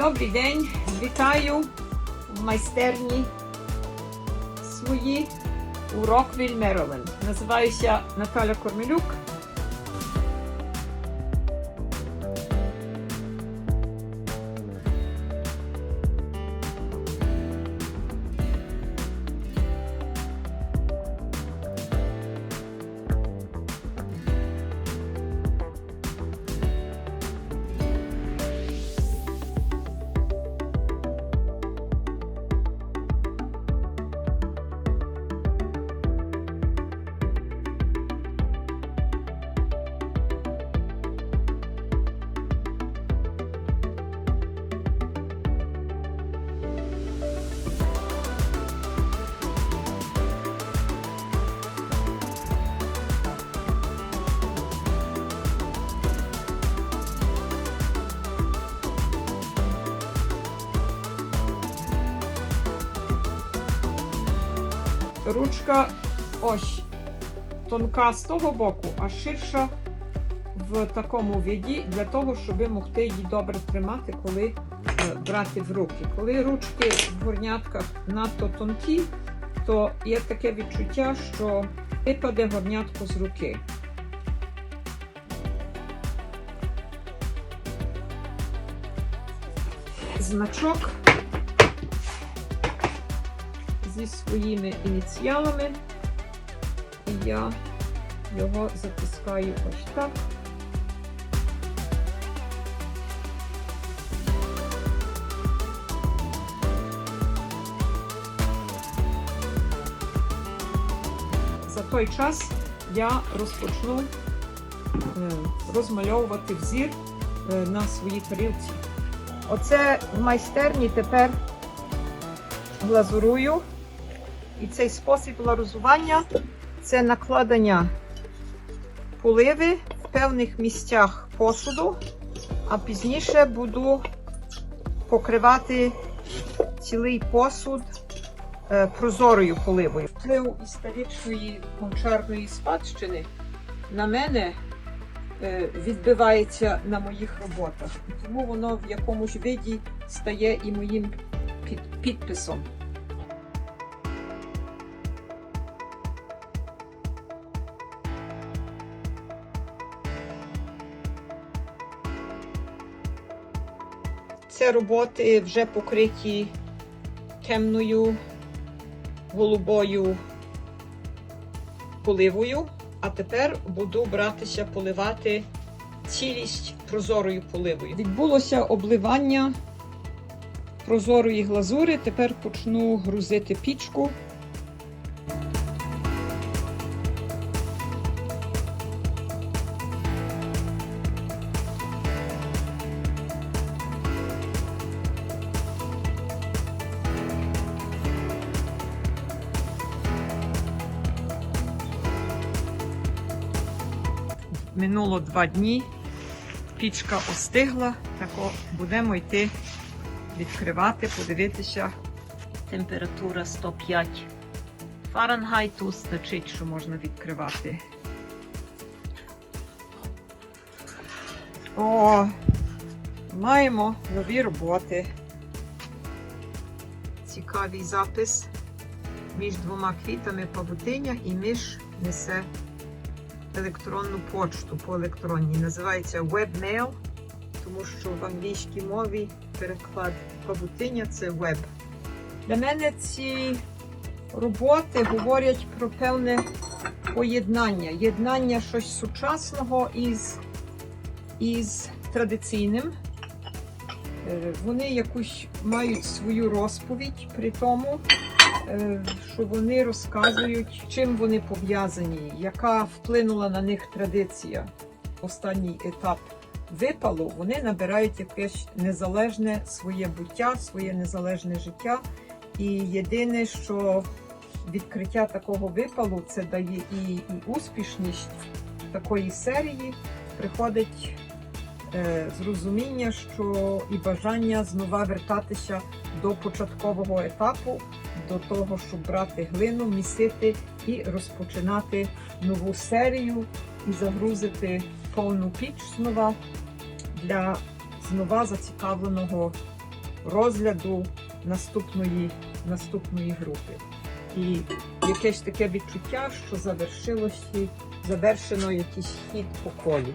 Добрий день, вітаю в майстерні свої у Роквіль, Мериленд. Називаюся Наталя Кормелюк. Ручка ось тонка з того боку, а ширша в такому віді для того, щоб могти її добре тримати, коли е, брати в руки. Коли ручки в горнятках надто тонкі, то є таке відчуття, що випаде горнятко з руки. Значок зі своїми ініціалами. І я його затискаю ось так. За той час я розпочну е, розмальовувати взір е, на своїй тарілці. Оце в майстерні тепер глазурую. І цей спосіб глазурування це накладення поливи в певних місцях посуду, а пізніше буду покривати цілий посуд е, прозорою поливою. Вплив історичної гончарної спадщини на мене е, відбивається на моїх роботах. Тому воно в якомусь виді стає і моїм під, підписом. Це роботи вже покриті темною голубою поливою, а тепер буду братися поливати цілість прозорою поливою. Відбулося обливання прозорої глазури. Тепер почну грузити пічку. Минуло два дні. Пічка остигла, тако будемо йти відкривати, подивитися. Температура 105 Фаренгайту, значить, що можна відкривати. О, маємо нові роботи. Цікавий запис між двома квітами павутиня і між несе електронну почту по електронній. Називається webmail, тому що в англійській мові переклад павутиня це web. Для мене ці роботи говорять про певне поєднання, єднання щось сучасного із, із традиційним. Е, Вони якусь мають свою розповідь при тому, що вони розказують, чим вони пов'язані, яка вплинула на них традиція. Останній етап випалу вони набирають якесь незалежне своє буття, своє незалежне життя. І єдине, що відкриття такого випалу це дає і, і успішність такої серії, приходить е, зрозуміння, що і бажання знову вертатися до початкового етапу, до того, щоб брати глину, місити і розпочинати нову серію і загрузити повну піч знова для знова зацікавленого розгляду наступної, наступної групи. І якесь таке відчуття, що завершилося, завершено якийсь хід по колі.